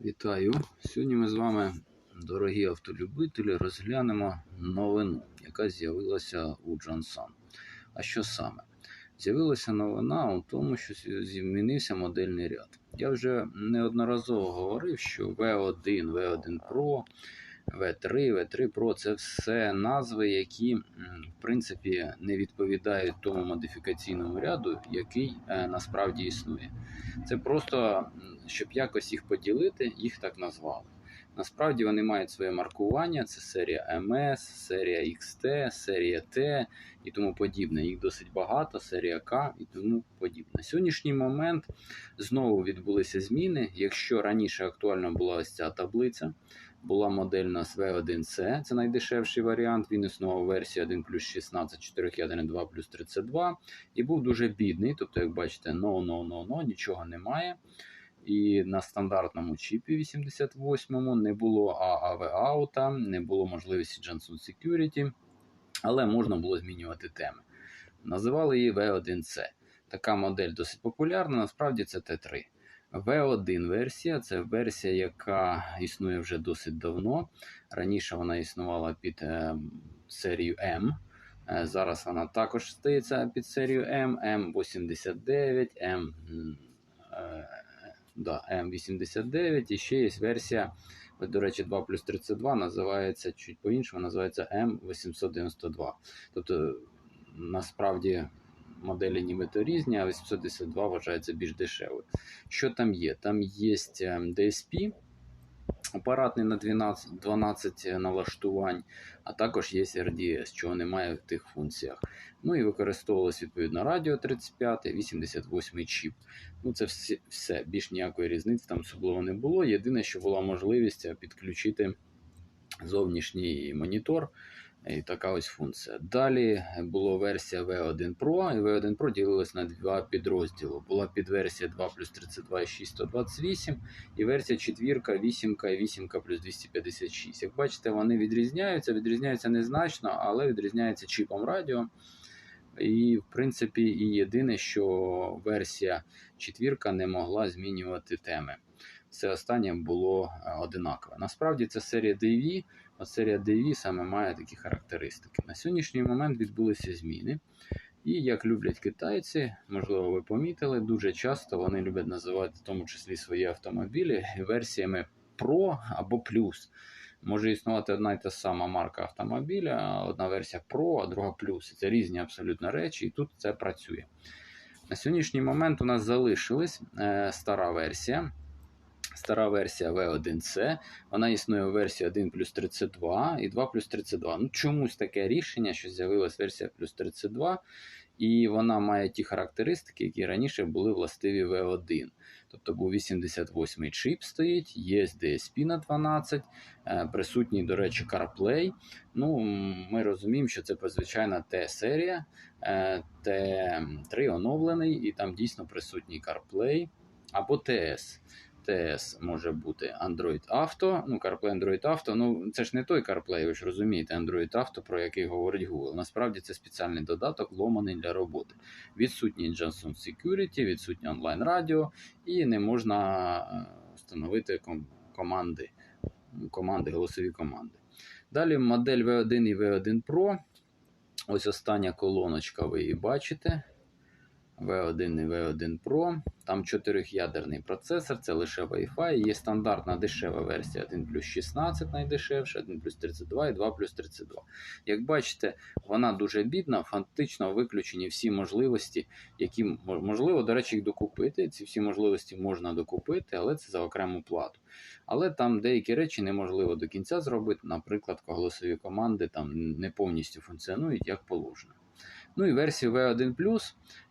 Вітаю! Сьогодні ми з вами, дорогі автолюбителі, розглянемо новину, яка з'явилася у Джонсон. А що саме? З'явилася новина у тому, що змінився модельний ряд. Я вже неодноразово говорив, що V1, V1 Pro, V3, V3 Pro це все назви, які в принципі не відповідають тому модифікаційному ряду, який е, насправді існує. Це просто щоб якось їх поділити, їх так назвали. Насправді вони мають своє маркування: це серія MS, серія XT, серія T і тому подібне. Їх досить багато, серія К і тому подібне. На сьогоднішній момент знову відбулися зміни. Якщо раніше актуальна була ось ця таблиця, була модель у нас V1C, це найдешевший варіант. Він існував у версії 1 плюс 16, 4 ядерне 2 плюс 32 і був дуже бідний. Тобто, як бачите, no, no, нічого немає. І на стандартному чіпі 88-му не було AAV аута, не було можливості Johnson Security, але можна було змінювати теми. Називали її V1C. Така модель досить популярна, насправді це Т3. V1 версія це версія, яка існує вже досить давно. Раніше вона існувала під е, серією М. Е, Зараз вона також стається під серію М, М89, М. м, е, да, М89 і ще є версія, до речі, 2 плюс 32 називається чуть по-іншому, називається М892. Тобто, насправді, моделі нібито різні, а 892 вважається більш дешевою. Що там є? Там є DSP, апаратний на 12, 12 налаштувань, а також є RDS, чого немає в тих функціях. Ну і використовувалось відповідно радіо 35, 88 чіп. Ну це все, все, більш ніякої різниці там особливо не було. Єдине, що була можливість підключити зовнішній монітор. І така ось функція. Далі була версія V1 Pro, і V1 Pro ділилась на два підрозділи. Була підверсія 2 плюс 32 і 6 128, і версія 4, 8 і 8 плюс 256. Як бачите, вони відрізняються, відрізняються незначно, але відрізняються чіпом радіо. І, в принципі, і єдине, що версія 4 не могла змінювати теми. Все останнє було е, одинакове. Насправді це серія DV, от серія DV саме має такі характеристики. На сьогоднішній момент відбулися зміни. І як люблять китайці, можливо, ви помітили, дуже часто вони люблять називати в тому числі свої автомобілі версіями Pro або Plus. Може існувати одна і та сама марка автомобіля, одна версія Pro, а друга Plus. Це різні абсолютно речі, і тут це працює. На сьогоднішній момент у нас залишилась е, стара версія. Стара версія V1C, вона існує у версії 1 плюс 32 і 2 плюс 32. Ну, чомусь таке рішення, що з'явилась версія плюс 32, і вона має ті характеристики, які раніше були властиві V1. Тобто був 88-й чип стоїть, є DSP на 12, е, присутній, до речі, CarPlay. Ну, Ми розуміємо, що це звичайна T-серія, е, T3 оновлений, і там дійсно присутній CarPlay або TS. TS може бути Android Auto, ну CarPlay Android Auto, ну це ж не той CarPlay, ви ж розумієте, Android Auto, про який говорить Google. Насправді це спеціальний додаток, ломаний для роботи. Відсутній Johnson Security, відсутнє онлайн радіо, і не можна е, встановити ком- команди, команди, голосові команди. Далі модель V1 і V1 Pro. Ось остання колоночка, ви її бачите. V1 і V1 Pro. Там 4-ядерний процесор, це лише Wi-Fi. Є стандартна дешева версія 1 плюс 16 найдешевша, 1 плюс 32 і 2 плюс 32. Як бачите, вона дуже бідна, фактично виключені всі можливості, які можливо, до речі, їх докупити. Ці всі можливості можна докупити, але це за окрему плату. Але там деякі речі неможливо до кінця зробити. Наприклад, голосові команди там не повністю функціонують як положено. Ну і версія V1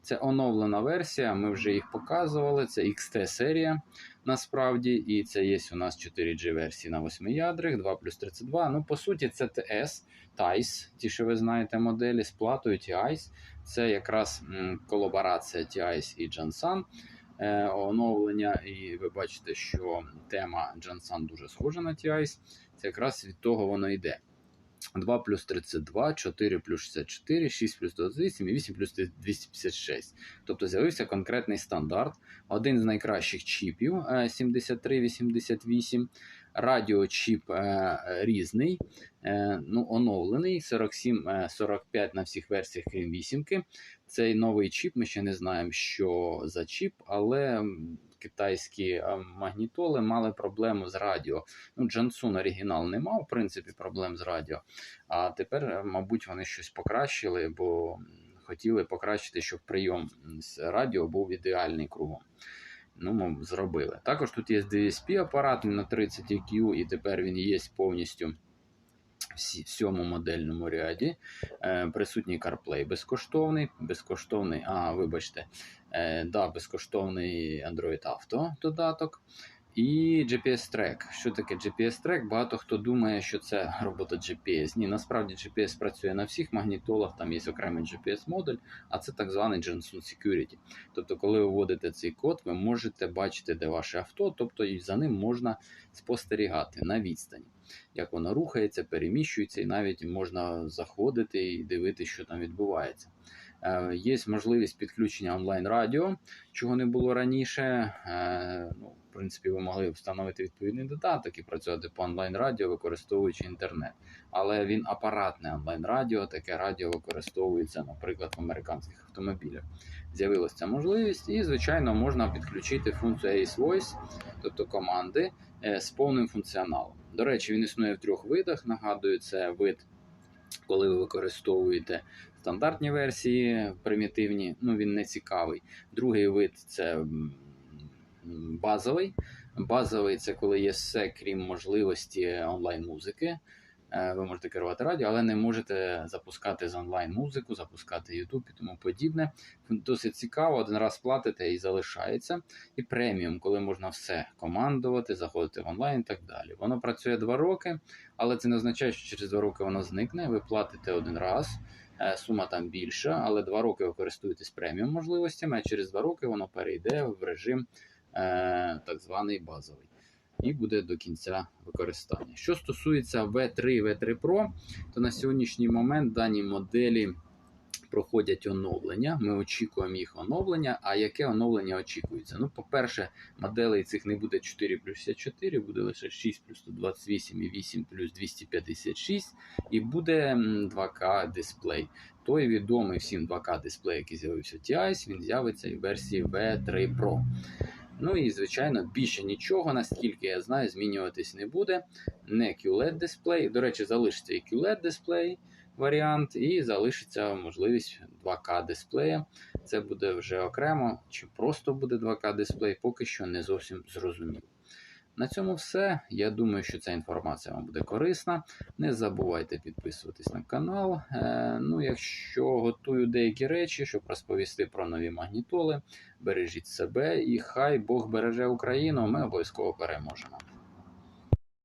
це оновлена версія, ми вже їх показували. Це XT серія насправді, і це є у нас 4G версії на 8 ядрах, 2 плюс 32. Ну, по суті, це TS, TICE, ті, що ви знаєте, моделі з платою TICE. Це якраз колаборація TICE і Jansan. Е, оновлення, і ви бачите, що тема Jansan дуже схожа на TICE. Це якраз від того воно йде. 2 плюс 32, 4 плюс 64, 6 плюс 28 і 8 плюс 256. Тобто з'явився конкретний стандарт, один з найкращих чіпів е, 7388. Радіочіп е, різний, е, ну, оновлений 47, е, 45 на всіх версіях, крім вісімки. Цей новий чіп, ми ще не знаємо, що за чіп, але китайські магнітоли мали проблему з радіо. Ну, Джансун оригінал не мав, в принципі, проблем з радіо. А тепер, е, мабуть, вони щось покращили, бо хотіли покращити, щоб прийом з радіо був ідеальний кругом. Ну, мов, зробили. Також тут є DSP апарат на 30 EQ, і тепер він є повністю сьому модельному ряді. Е, присутній CarPlay безкоштовний, безкоштовний, а, вибачте, е, да, безкоштовний Android Auto додаток. І GPS Track. Що таке GPS Track? Багато хто думає, що це робота GPS. Ні, насправді GPS працює на всіх магнітолах, там є окремий GPS-модуль, а це так званий Janssen Security. Тобто, коли ви вводите цей код, ви можете бачити, де ваше авто, тобто і за ним можна спостерігати на відстані, як воно рухається, переміщується, і навіть можна заходити і дивитися, що там відбувається. Е, Є можливість підключення онлайн-радіо, чого не було раніше. Е, Ну, в принципі, ви могли встановити відповідний додаток і працювати по онлайн-радіо, використовуючи інтернет. Але він апаратне онлайн-радіо, таке радіо використовується, наприклад, в американських автомобілях. З'явилася ця можливість, і, звичайно, можна підключити функцію Ace Voice, тобто команди е, з повним функціоналом. До речі, він існує в трьох видах. Нагадую, це вид, коли ви використовуєте стандартні версії, примітивні, ну він не цікавий. Другий вид це базовий. Базовий це коли є все, крім можливості онлайн-музики. Е, Ви можете керувати радіо, але не можете запускати з онлайн музику, запускати YouTube і тому подібне. Досить цікаво, один раз платите і залишається. І преміум, коли можна все командувати, заходити в онлайн і так далі. Воно працює два роки, але це не означає, що через два роки воно зникне. Ви платите один раз. Е, Сума там більша, але два роки ви користуєтесь преміум можливостями, а через два роки воно перейде в режим е, так званий базовий. І буде до кінця використання. Що стосується V3 V3 Pro, то на сьогоднішній момент дані моделі проходять оновлення. Ми очікуємо їх оновлення. А яке оновлення очікується? Ну, по-перше, моделей цих не буде 4 плюс 64, буде лише 6 плюс 128 і 8 плюс 256, і буде 2К дисплей. Той відомий всім 2К дисплей, який з'явився в TIS, він з'явиться і в версії V3 Pro. Ну і, звичайно, більше нічого, наскільки я знаю, змінюватись не буде. Не QLED дисплей. До речі, залишиться і QLED дисплей варіант, і залишиться можливість 2К дисплея. Це буде вже окремо, чи просто буде 2К дисплей, поки що не зовсім зрозуміло. На цьому все. Я думаю, що ця інформація вам буде корисна. Не забувайте підписуватись на канал. Е, ну, якщо готую деякі речі, щоб розповісти про нові магнітоли, бережіть себе і хай Бог береже Україну. Ми обов'язково переможемо.